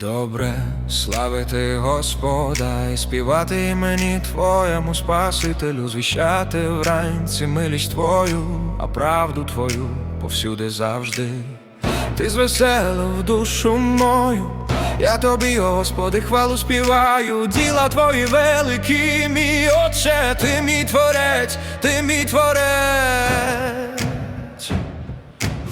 Добре славити Господа і співати імені Твоєму Спасителю, звіщати вранці милість Твою, а правду Твою повсюди завжди. Ти звеселив душу мою, я тобі, Господи, хвалу співаю, діла твої великі, мій Отче, ти мій творець, ти мій творець.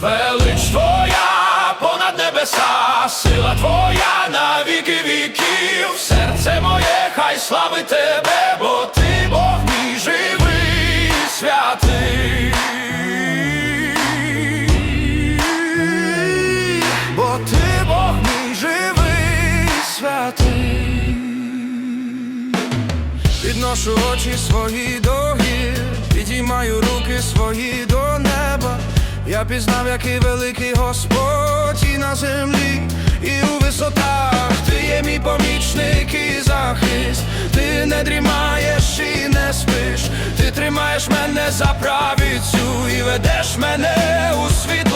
Велич твоя понад небеса, сила твоя на віки віків, серце моє, хай славить тебе, бо ти Бог мій живий, святий. Бо ти Бог мій живий, святий. Підношу очі свої до гір, підіймаю руки свої до неба. Я пізнав, який великий Господь і на землі, і у висотах мене за правицю і ведеш мене у світло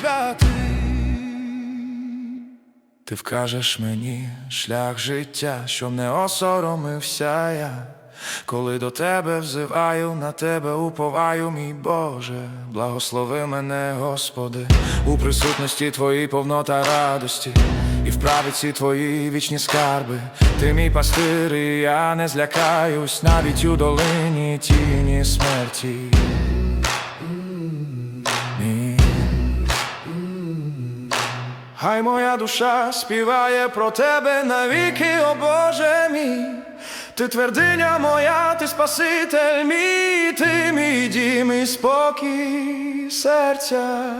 святий. Ти вкажеш мені шлях життя, щоб не осоромився я, коли до тебе взиваю, на тебе уповаю, мій Боже, благослови мене, Господи, у присутності Твоїй повнота радості, і в правиці Твої вічні скарби. Ти мій пастир, я не злякаюсь, навіть у долині тіні смерті. Хай моя душа співає про тебе навіки, о Боже мій. Ти твердиня моя, ти Спаситель мій, ти мій дім і спокій серця.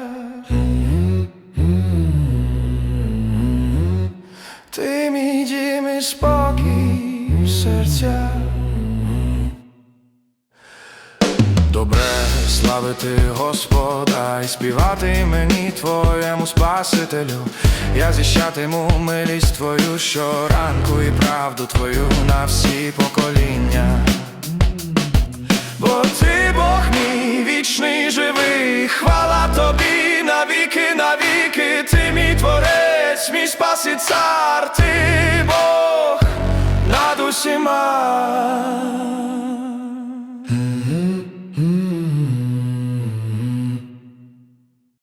Славити Господа і співати імені Твоєму Спасителю. Я зіщатиму милість Твою щоранку і правду Твою на всі покоління. Бо ти Бог мій вічний живий, хвала тобі навіки, навіки, ти мій творець, мій спас і цар, ти Бог над усіма.